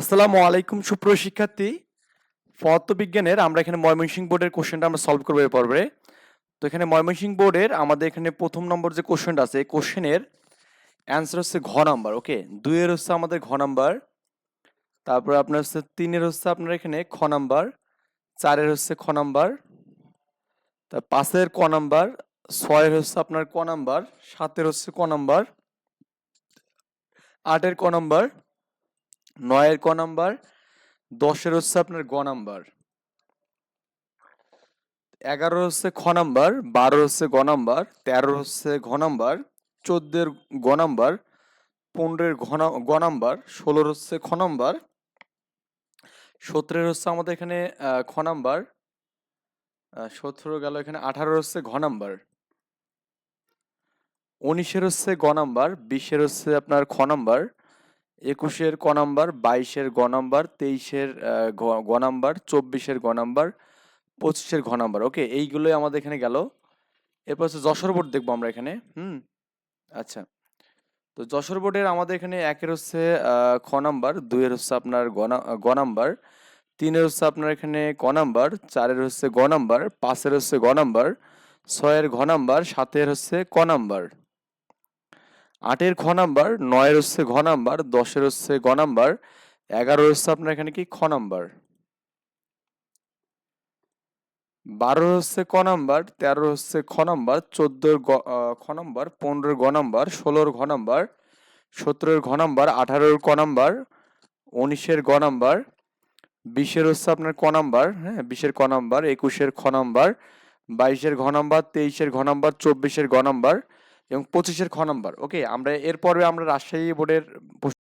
আসসালামু আলাইকুম, সুপ্রিয় শিক্ষার্থী। পদার্থবিজ্ঞানের আমরা এখানে ময়মনসিংহ বোর্ডের কোশ্চেনটা আমরা সলভ করব পর্বে। তো এখানে ময়মনসিংহ বোর্ডের আমাদের এখানে প্রথম নম্বর যে কোশ্চেনটা আছে, এই কোশ্চেনের অ্যান্সার হচ্ছে ঘ নাম্বার, ওকে? দুইয়ের হচ্ছে আমাদের ঘ নাম্বার, তারপর আপনার হচ্ছে তিনের হচ্ছে আপনার এখানে খ নাম্বার, চারের হচ্ছে খ নাম্বার, তার পাঁচের ক নাম্বার, ছয়ের হচ্ছে আপনার ক নাম্বার, সাতের হচ্ছে ক নাম্বার, আটের ক নাম্বার নয়ের ক নাম্বার, দশের হচ্ছে আপনার গ নাম্বার। এগারো হচ্ছে খ নাম্বার বারো হচ্ছে গ নাম্বার তেরো হচ্ছে ঘ নাম্বার, চোদ্দের গ নাম্বার, পনেরোর গ নাম্বার, ষোলোর হচ্ছে খ নাম্বার, সতেরোর হচ্ছে আমাদের এখানে খ নাম্বার সতেরো গেল এখানে আঠারো হচ্ছে ঘ নাম্বার। উনিশের হচ্ছে গ নাম্বার, বিশের হচ্ছে আপনার খ নাম্বার একুশের ক নাম্বার, বাইশের গ নাম্বার, তেইশের গ- নাম্বার, চব্বিশের গ নাম্বার, পঁচিশের ঘ নাম্বার। ওকে, এইগুলোই আমাদের এখানে গেল। এরপর হচ্ছে যশোর বোর্ড দেখব আমরা এখানে। হুম? আচ্ছা। তো যশোর বোর্ডের আমাদের এখানে একের হচ্ছে খ নাম্বার, দুইয়ের হচ্ছে আপনার গ নাম্বার, তিনের হচ্ছে আপনার এখানে ক নাম্বার, চারের হচ্ছে গ নাম্বার, পাঁচের হচ্ছে গ নাম্বার, ছয়ের ঘ নাম্বার, সাতের হচ্ছে ক নাম্বার। আটের খ নাম্বার, নয়ের হচ্ছে ঘ নাম্বার, দশের হচ্ছে গ নাম্বার এগারো হচ্ছে আপনার এখানে কি? খ নাম্বার। বারো হচ্ছে ক নাম্বার তেরো হচ্ছে খ নাম্বার, চোদ্দোর গ খ নাম্বার, পনেরোর গ নাম্বার, ষোলোর ঘ নাম্বার, সতেরোর ঘ নাম্বার, আঠারোর ক নাম্বার, উনিশের গ নাম্বার, বিশের হচ্ছে আপনার ক নাম্বার হ্যাঁ বিশের ক নাম্বার, একুশের খ নাম্বার, বাইশের ঘ নাম্বার, তেইশের ঘ নাম্বার, চব্বিশের গ নাম্বার এবং পঁচিশের খ নম্বর। ওকে আমরা এর পর্বে আমরা রাজশাহী বোর্ডের